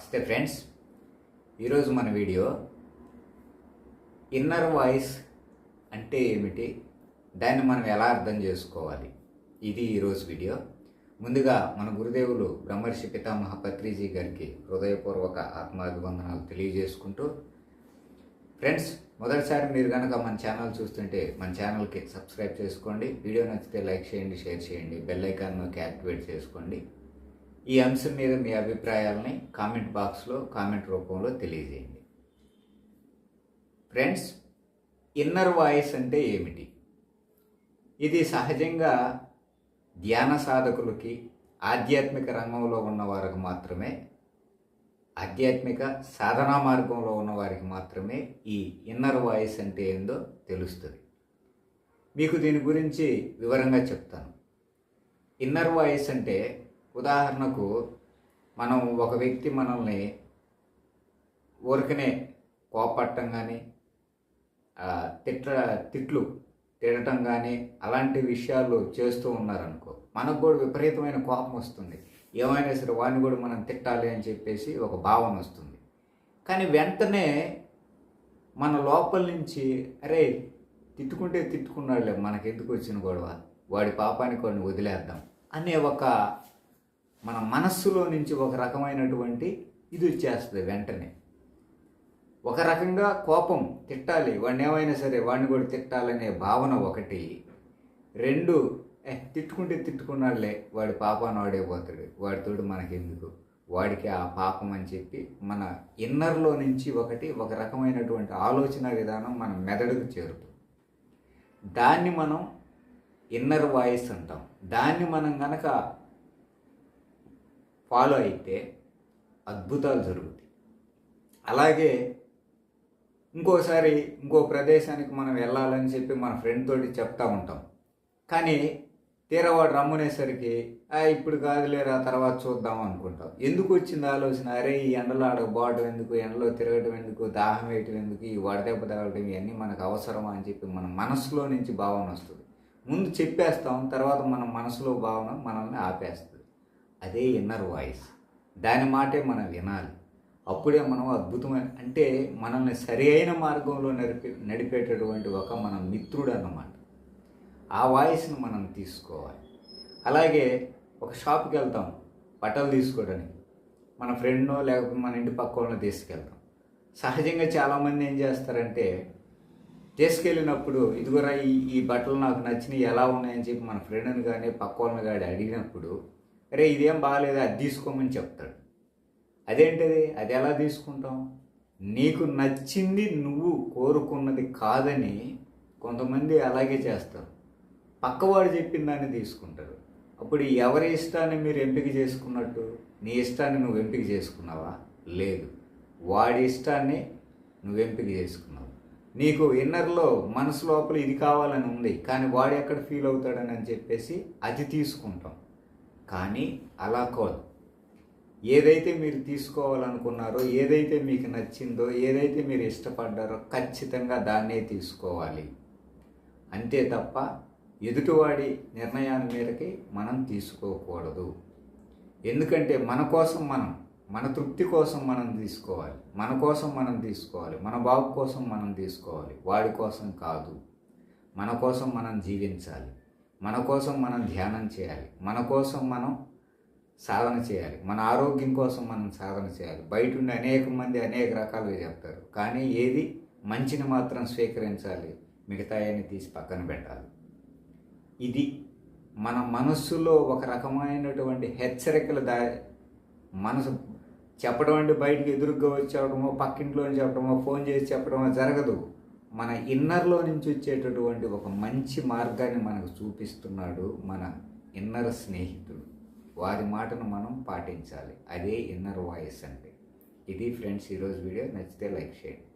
నమస్తే ఫ్రెండ్స్. ఈరోజు మన వీడియో ఇన్నర్ వాయిస్ అంటే ఏమిటి? దాన్ని మనం ఎలా అర్థం చేసుకోవాలి? ఇది ఈరోజు వీడియో. ముందుగా మన గురుదేవులు బ్రహ్మర్షి పితామహ పత్రిజీ గారికి హృదయపూర్వక ఆత్మాభివందనాలు తెలియజేసుకుంటూ ఫ్రెండ్స్ మొదటిసారి మీరు కనుక మన ఛానల్ చూస్తుంటే మన ఛానల్కి సబ్స్క్రైబ్ చేసుకోండి. వీడియో నచ్చితే లైక్ చేయండి షేర్ చేయండి. బెల్ ఐకాన్ నొక్కి యాక్టివేట్ చేసుకోండి. ఈ అంశం మీద మీ అభిప్రాయాలని కామెంట్ బాక్స్లో కామెంట్ రూపంలో తెలియజేయండి. ఫ్రెండ్స్ ఇన్నర్ వాయిస్ అంటే ఏమిటి? ఇది సహజంగా ధ్యాన సాధకులకి ఆధ్యాత్మిక రంగంలో ఉన్న వారికి మాత్రమే ఆధ్యాత్మిక సాధనా మార్గంలో ఉన్నవారికి మాత్రమే ఈ ఇన్నర్ వాయిస్ అంటే ఏందో తెలుస్తుంది. మీకు దీని గురించి వివరంగా చెప్తాను. ఇన్నర్ వాయిస్ అంటే ఉదాహరణకు మనం ఒక వ్యక్తి మనల్ని ఊరికనే కోపట్టం కానీ తిట్ట తిట్లు తిడటం కానీ అలాంటి విషయాలు చేస్తూ ఉన్నారనుకో మనకు కూడా విపరీతమైన కోపం వస్తుంది. ఏమైనా సరే వాడిని కూడా మనం తిట్టాలి అని చెప్పేసి ఒక భావన వస్తుంది. కానీ వెంటనే మన లోపల నుంచి అరే తిట్టుకుంటే తిట్టుకున్నాడులే మనకెందుకు వచ్చిన గొడవ? వాడి పాపానికి వాడిని వదిలేద్దాం అనే ఒక మన మనస్సులో నుంచి ఒక రకమైనటువంటి ఇది వచ్చేస్తుంది వెంటనే. ఒక రకంగా కోపం తిట్టాలి వాడిని ఏమైనా సరే వాడిని కూడా తిట్టాలనే భావన ఒకటి. రెండు ఏ తిట్టుకుంటే తిట్టుకున్నాడులే వాడి పాపాన్ని వాడే పోతాడు. వాడితోడు మనకెందుకు? వాడికి ఆ పాపం అని చెప్పి మన ఇన్నర్లో నుంచి ఒకటి ఒక రకమైనటువంటి ఆలోచన విధానం మన మెదడుకు చేరుతుంది. దాన్ని మనం ఇన్నర్ వాయిస్ అంటాం. దాన్ని మనం గనక ఫాలో అయితే అద్భుతాలు జరుగుతాయి. అలాగే ఇంకోసారి ఇంకో ప్రదేశానికి మనం వెళ్ళాలని చెప్పి మన ఫ్రెండ్ తోటి చెప్తా ఉంటాం. కానీ తీరవాడు రమ్మనేసరికి "ఆ, ఇప్పుడు కాదులేరా తర్వాత చూద్దాం అనుకుంటాం. ఎందుకు వచ్చింది ఆలోచన? అరే ఈ ఎండలో ఆడకపోవడం ఎందుకు? ఎండలో తిరగడం ఎందుకు? దాహం వేయటం ఎందుకు? ఈ వడదెబ్బ తగలడం ఇవన్నీ మనకు అవసరమా? అని చెప్పి మన మనసులో నుంచి భావన వస్తుంది. ముందు చెప్పేస్తాం తర్వాత మన మనసులో భావన మనల్ని ఆపేస్తుంది. అదే ఇన్నర్ వాయిస్ దాని మాటే మనం వినాలి. అప్పుడే మనం అద్భుతమైన అంటే మనల్ని సరి అయిన మార్గంలో నడిపే నడిపేటటువంటి ఒక మన మిత్రుడు అన్నమాట. ఆ వాయిస్ని మనం తీసుకోవాలి. అలాగే ఒక షాప్కి వెళ్తాం బట్టలు తీసుకోవడానికి. మన ఫ్రెండ్నో లేకపోతే మన ఇంటి పక్క వాళ్ళని తీసుకెళ్తాం. సహజంగా చాలామంది ఏం చేస్తారంటే తీసుకెళ్ళినప్పుడు ఇదిగోరా ఈ ఈ బట్టలు నాకు నచ్చినవి ఎలా ఉన్నాయని చెప్పి మన ఫ్రెండ్ని కానీ పక్క వాళ్ళని కానీ అడిగినప్పుడు అరే ఇదేం బాగాలేదు అది తీసుకోమని చెప్తాడు. అదేంటిది? అది ఎలా తీసుకుంటాం? నీకు నచ్చింది నువ్వు కోరుకున్నది కాదని కొంతమంది అలాగే చేస్తారు. పక్కవాడు చెప్పిన దాన్ని తీసుకుంటారు. అప్పుడు ఎవరి ఇష్టాన్ని మీరు ఎంపిక చేసుకున్నట్టు? నీ ఇష్టాన్ని నువ్వు ఎంపిక చేసుకున్నావా? లేదు. వాడి ఇష్టాన్ని నువ్వు ఎంపిక చేసుకున్నావు. నీకు ఇన్నర్లో మనసు లోపల ఇది కావాలని ఉంది కానీ వాడు ఎక్కడ ఫీల్ అవుతాడని అని చెప్పేసి అది తీసుకుంటాం. కానీ అలా కాదు. ఏదైతే మీరు తీసుకోవాలనుకున్నారో ఏదైతే మీకు నచ్చిందో ఏదైతే మీరు ఇష్టపడ్డారో ఖచ్చితంగా దాన్నే తీసుకోవాలి. అంతే తప్ప ఎదుటివాడి నిర్ణయాల మేరకి మనం తీసుకోకూడదు. ఎందుకంటే మన కోసం మనం మన తృప్తి కోసం మనం తీసుకోవాలి. మన కోసం మనం తీసుకోవాలి. మన బాబు కోసం మనం తీసుకోవాలి. వాడి కోసం కాదు. మన కోసం మనం జీవించాలి. మన కోసం మనం ధ్యానం చేయాలి. మన కోసం మనం సాధన చేయాలి. మన ఆరోగ్యం కోసం మనం సాధన చేయాలి. బయట ఉండి అనేక మంది అనేక రకాలుగా చెప్తారు. కానీ ఏది మంచిని మాత్రం స్వీకరించాలి. మిగతాయని తీసి పక్కన పెట్టాలి. ఇది మన మనస్సులో ఒక రకమైనటువంటి హెచ్చరికలు దా మనసు చెప్పడం అంటే బయటికి ఎదురుగా వచ్చి చెప్పడమో పక్కింట్లో చెప్పడమో ఫోన్ చేసి చెప్పడమో జరగదు. మన ఇన్నర్లో నుంచి వచ్చేటటువంటి ఒక మంచి మార్గాన్ని మనకు చూపిస్తున్నాడు మన ఇన్నర్ స్నేహితుడు. వారి మాటను మనం పాటించాలి. అదే ఇన్నర్ వాయిస్ అంటే ఇది ఫ్రెండ్స్ ఈరోజు వీడియో నచ్చితే లైక్ చేయండి.